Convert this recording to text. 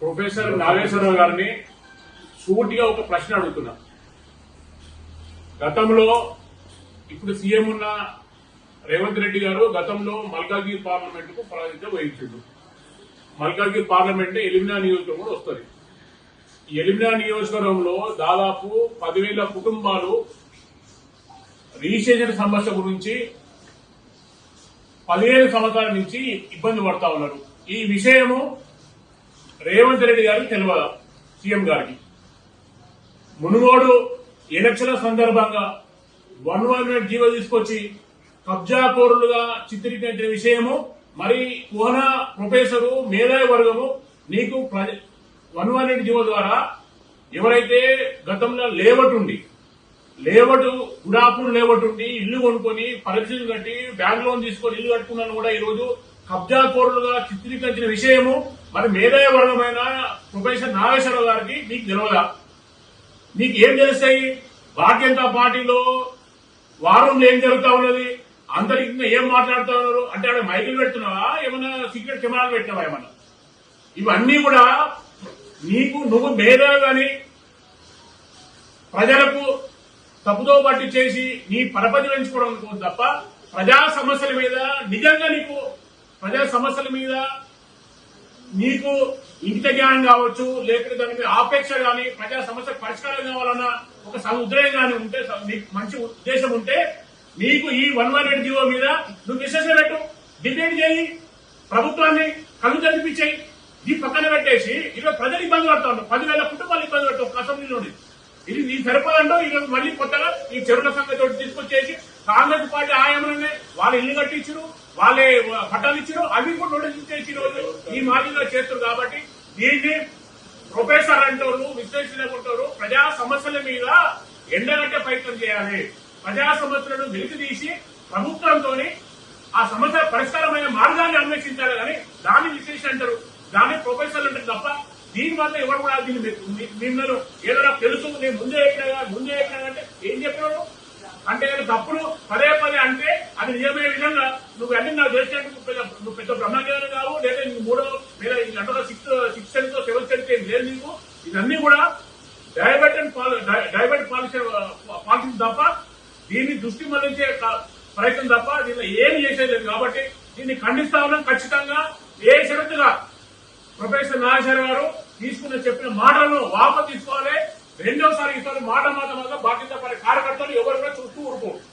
Professor Nageswararao గారిని సూటిగా ఒక ప్రశ్న అడుగుతున్నా. గతంలో ఇప్పుడు సీఎం ఉన్న రేవంత్ రెడ్డి గారు గతంలో మల్కాగిరి పార్లమెంట్కు ప్రాతినిధ్యం వహించిండు. మల్కాగిర్ పార్లమెంట్ ఎలిమినా నియోజకవర్గం కూడా వస్తుంది. ఈ ఎలిమినా నియోజకవర్గంలో దాదాపు పదివేల కుటుంబాలు రిజిస్ట్రేషన్ సమస్య గురించి పదిహేను సంవత్సరాల నుంచి ఇబ్బంది పడతా ఉన్నారు. ఈ విషయము రేవంత్ రెడ్డి గారికి తెలియదు సీఎం గారికి. మునుగోడు ఎలక్షన్ల సందర్భంగా వన్ వన్ ఎయిట్ జీవో తీసుకొచ్చి కబ్జా కోరులుగా చిత్రీకరించిన విషయము మరి కోన ప్రొఫెసరు మేధావి వర్గము నీకు వన్ వన్ ఎయిట్ జీవో ద్వారా ఎవరైతే గతంలో లేవట్ ఉండి లేవట్ గుడాపూర్ లేవట్ ఉండి ఇల్లు కొనుక్కొని పరీక్షలు కట్టి బ్యాంక్ లోన్ తీసుకొని ఇల్లు కట్టుకున్నాను కూడా ఈ రోజు కబ్జా కోరులుగా చిత్రీకరించిన విషయము మరి మేధావి వర్గమైన ప్రొఫెసర్ నాగేశ్వరరావు గారికి నీకు తెలియదా నీకు ఏం తెలుస్తాయి? భారతీయ జనతా పార్టీలో వారంలో ఏం జరుగుతా ఉన్నది? అందరికి ఏం మాట్లాడుతా ఉన్నారు? అంటే ఆడ మైకులు పెడుతున్నావా? ఏమైనా సీక్రెట్ కెమెరాలు పెట్టినావా ఏమన్నా? ఇవన్నీ కూడా నీకు నువ్వు మేధావి కానీ ప్రజలకు తప్పుతో పట్టి చేసి నీ పరపతి పెంచుకోవడం తప్ప ప్రజా సమస్యల మీద నిజంగా నీకు ప్రజా సమస్యల మీద నీకు ఇంగిత జ్ఞానం కావచ్చు లేకపోతే దాని మీద ఆపేక్ష కానీ ప్రజా సమస్యకు పరిష్కారం కావాలన్న ఒక సముద్రయం కానీ ఉంటే స- నీకు మంచి ఉద్దేశం ఉంటే నీకు ఈ వన్ వన్ ఎయిట్ జీవో మీద నువ్వు విశ్లేషణ పెట్టు. డిబేట్ చేయి. ప్రభుత్వాన్ని కళ్ళు చదివించాయి ఈ పక్కన పెట్టేసి ఇలా ప్రజలు ఇబ్బంది పడతా ఉంటారు పదివేల కుటుంబాలు ఇబ్బంది పడతావు ఒక నుండి. ఇది నీ సరిపోదంటూ ఈరోజు మళ్ళీ కొత్తగా ఈ చెరువుల సంగతి ఒకటి తీసుకొచ్చేసి కాంగ్రెస్ పార్టీ ఆయంలోనే వాళ్ళు ఇల్లు కట్టించరు వాళ్ళే పట్టాలు ఇచ్చారు అవి కూడా నోటీసులు రోజు ఈ మాదిరిగా చేస్తారు కాబట్టి దీన్ని ప్రొఫెసర్ అంటారు విశ్లేషకులు ప్రజా సమస్యల మీద ఎండగట్టే ప్రయత్నం చేయాలి. ప్రజా సమస్యలను వెలికి తీసి ప్రభుత్వంతో ఆ సమస్య పరిష్కారమైన మార్గాన్ని అన్వేషించాలి కానీ దాన్ని విశ్లేషణ అంటారు. దాన్ని ప్రొఫెసర్లు అంటారు తప్ప దీని వల్ల ఎవరు కూడా దీన్ని మీ- మీ- మిమ్మల్ని తెలుసు నేను ముందే చెప్పినా ముందే ఎక్కడా అంటే ఏం చెప్పినాడు అంటే నేను తప్పును పదే పదే అంటే అది నిజమే విధంగా నువ్వు అన్ని నాకు చేసినట్టు నువ్వు పెద్ద నువ్వు పెద్ద బ్రహ్మజ్ఞానం కావు లేదా నీకు మూడో లేదా అంటే sixth sixth sense seventh sense ఏం లేదు నీకు. ఇవన్నీ కూడా డయాబెటిక్ డయాబెటిక్ పాలసీ పాలసీ తప్ప దీన్ని దృష్టి మళ్ళించే ప్రయత్నం తప్ప దీనిలో ఏం చేసేది లేదు కాబట్టి దీన్ని ఖండిస్తా ఉన్నాం ఖచ్చితంగా ఏ షరతుగా ప్రొఫెసర్ నాగేశ్వర గారు తీసుకున్న చెప్పిన మాటలను వాపసు తీసుకోవాలి. రెండోసారి ఈసారి మాట మాట మాట బాధ్యత పడే కార్యకర్తలు ఎవరు కూడా చూస్తూ ఊరుకోరు.